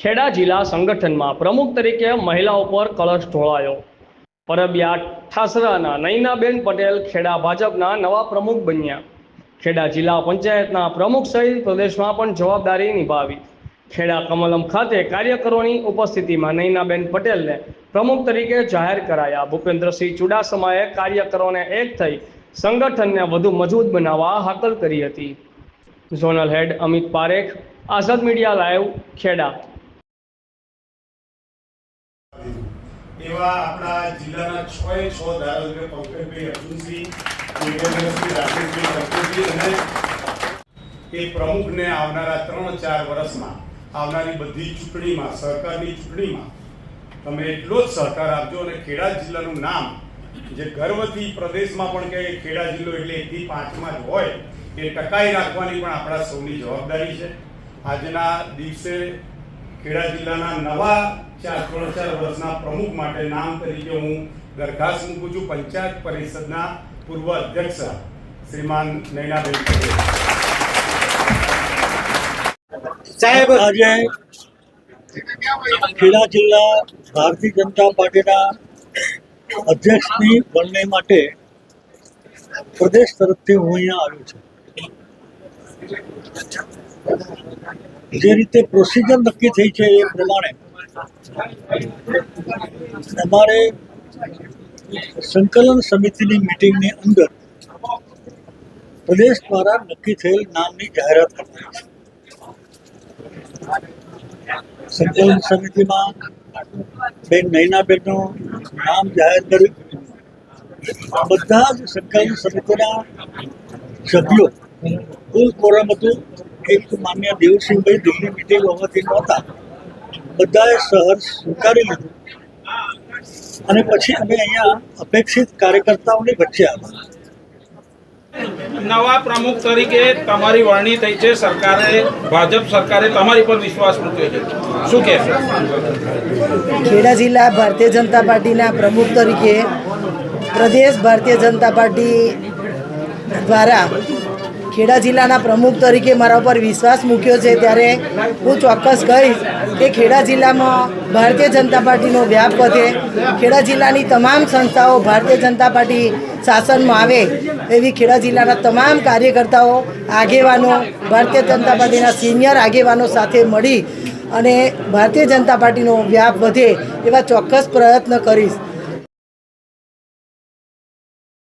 ખેડા જિલ્લા સંગઠનમાં પ્રમુખ તરીકે મહિલાઓ પર કળશ ઢોળાયો. પરબિયા ઠાસરાના નૈનાબેન પટેલ ખેડા ભાજપના નવા પ્રમુખ બન્યા. ખેડા જિલ્લા પંચાયતના પ્રમુખ સહિત પ્રદેશમાં પણ જવાબદારી નિભાવી. ખેડા કમલમ ખાતે કાર્યકરોની ઉપસ્થિતિમાં નૈનાબેન પટેલને પ્રમુખ તરીકે જાહેર કરાયા. ભૂપેન્દ્રસિંહ ચુડાસમાએ કાર્યકરોને એક થઈ સંગઠનને વધુ મજબૂત બનાવવા હાકલ કરી હતી. Zonal head Amit Parekh, Azad media live, Kheda. એવા આપણા જિલ્લાના છ એ છ ધારાસભ્ય પંકજભાઈ અર્જુનસિંહ દેવેન્દ્રસિંહ રાકેશભાઈ સંતોષજી અને એ પ્રમુખને આવનારા ત્રણ ચાર વર્ષમાં, આવનારી બધી ચૂંટણીમાં, સરકારની ચૂંટણીમાં, તમે એટલો જ સહકાર આપજો અને ખેડા જિલ્લાનું નામ, જે ગર્વથી પ્રદેશમાં પણ કે ખેડા જિલ્લો એટલે એકથી પાંચમાં જ હોય, એ ટકાઈ રાખવાની પણ આપણા સૌની જવાબદારી છે. આજના દિવસે ખેડા જિલ્લાના નવા ચાર, ત્રણ, ચાર વર્ષના પ્રમુખ માટે નામ તરીકે હું દરખાસ્ત મૂકું છું. પંચાયત પરિષદના પૂર્વ અધ્યક્ષ શ્રીમાન નૈનાબેન સાહેબ, આજે ખેડા જિલ્લા ભારતીય જનતા પાર્ટીના અધ્યક્ષની વરણી માટે પ્રદેશ તરફથી હું અહીંયા આવ્યો છું. જે રીતે પ્રોસિજર નક્કી થઈ છે એ પ્રમાણે અમારે સંકલન સમિતિની મિટિંગની અંદર પ્રદેશ દ્વારા નક્કી થયેલ નામની જાહેરાત કરવાની છે સંકલન સમિતિમાં બેન નૈનાબેનનું નામ જાહેર કર્યું. બધા જ સંકલન સમિતિના સભ્યો કુલ કોરમ હતું. એક માન્ય દેવસિંહભાઈ દિલ્હી મિટિંગ હોવાથી નહોતા. બધાએ શહેર સ્વીકારી લીધું. અને પછી અમે અહીંયા અપેક્ષિત કાર્યકર્તાઓની વચ્ચે આવ્યા નવા પ્રમુખ તરીકે તમારી વરણી થઈ છે. સરકારે ભાજપ સરકારે તમારી પર વિશ્વાસ મૂક્યો છે. શું કહે ખેડા જિલ્લા ભારતીય જનતા પાર્ટીના પ્રમુખ તરીકે પ્રદેશ ભારતીય જનતા પાર્ટી દ્વારા ખેડા જિલ્લાના પ્રમુખ તરીકે મારા ઉપર વિશ્વાસ મૂક્યો છે ત્યારે હું ચોક્કસ કહીશ કે ખેડા જિલ્લામાં ભારતીય જનતા પાર્ટીનો વ્યાપ વધે. ખેડા જિલ્લાની તમામ સંસ્થાઓ ભારતીય જનતા પાર્ટી શાસનમાં આવે એવી ખેડા જિલ્લાના તમામ કાર્યકર્તાઓ, આગેવાનો, ભારતીય જનતા પાર્ટીના સિનિયર આગેવાનો સાથે મળી અને ભારતીય જનતા પાર્ટીનો વ્યાપ વધે એવા ચોક્કસ પ્રયત્ન કરીશ.